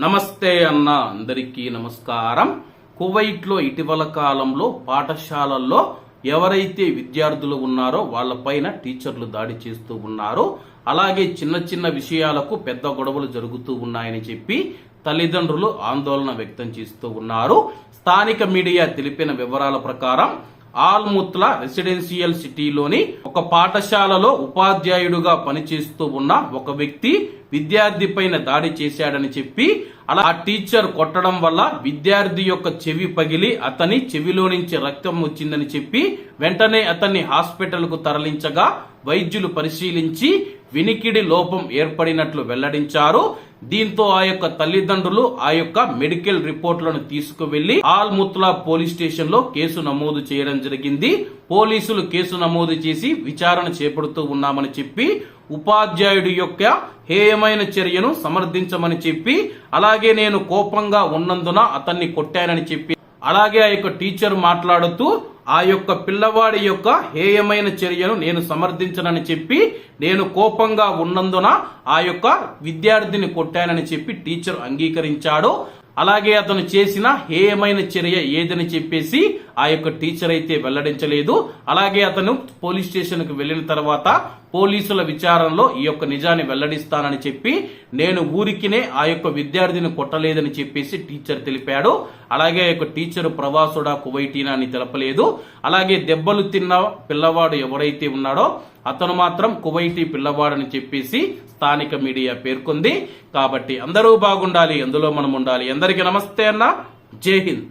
నమస్తే అన్న అందరికీ నమస్కారం. కువైట్లో ఇటీవల కాలంలో పాఠశాలల్లో ఎవరైతే విద్యార్థులు ఉన్నారో వాళ్ళపైన టీచర్లు దాడి చేస్తూ ఉన్నారు. అలాగే చిన్న చిన్న విషయాలకు పెద్ద గొడవలు జరుగుతూ ఉన్నాయని చెప్పి తల్లిదండ్రులు ఆందోళన వ్యక్తం చేస్తూ ఉన్నారు. స్థానిక మీడియా తెలిపిన వివరాల ప్రకారం ఆల్ముత్ల రెసిడెన్షియల్ సిటీలోని ఒక పాఠశాలలో ఉపాధ్యాయుడుగా పనిచేస్తూ ఉన్న ఒక వ్యక్తి విద్యార్థి పైన దాడి చేశాడని చెప్పి అలా ఆ టీచర్ కొట్టడం వల్ల విద్యార్థి యొక్క చెవి పగిలి అతని చెవిలో నుంచి రక్తం వచ్చిందని చెప్పి వెంటనే అతన్ని హాస్పిటల్కు తరలించగా వైద్యులు పరిశీలించి వినికిడి లోపం ఏర్పడినట్లు వెల్లడించారు. దీంతో ఆ యొక్క తల్లిదండ్రులు ఆ యొక్క మెడికల్ రిపోర్ట్లను తీసుకువెళ్ళి ఆల్ముత్లా పోలీస్ స్టేషన్లో కేసు నమోదు చేయడం జరిగింది. పోలీసులు కేసు నమోదు చేసి విచారణ చేపడుతూ ఉన్నామని చెప్పి ఉపాధ్యాయుడి యొక్క హేయమైన చర్యను సమర్థించమని చెప్పి అలా అలాగే నేను కోపంగా ఉన్నందున అతన్ని కొట్టానని చెప్పి అలాగే ఆ యొక్క టీచర్ మాట్లాడుతూ ఆ యొక్క పిల్లవాడి యొక్క హేయమైన చర్యను నేను సమర్థించనని చెప్పి నేను కోపంగా ఉన్నందున ఆ యొక్క విద్యార్థిని కొట్టానని చెప్పి టీచర్ అంగీకరించాడు. అలాగే అతను చేసిన హేయమైన చర్య ఏదని చెప్పేసి ఆ యొక్క టీచర్ అయితే వెల్లడించలేదు. అలాగే అతను పోలీస్ స్టేషన్కు వెళ్ళిన వెళ్ళిన తర్వాత పోలీసుల విచారణలో ఈ యొక్క నిజాన్ని వెల్లడిస్తానని చెప్పి నేను ఊరికినే ఆ యొక్క విద్యార్థిని కొట్టలేదని చెప్పేసి టీచర్ తెలిపాడు. అలాగే ఆ యొక్క టీచర్ ప్రవాసుడా కువైటీనా అని తెలపలేదు. అలాగే దెబ్బలు తిన్న పిల్లవాడు ఎవరైతే ఉన్నాడో అతను మాత్రం కువైటీ పిల్లవాడని చెప్పేసి స్థానిక మీడియా పేర్కొంది. కాబట్టి అందరూ బాగుండాలి అందులో మనం ఉండాలి. అందరికీ నమస్తే అన్న. జై హింద్.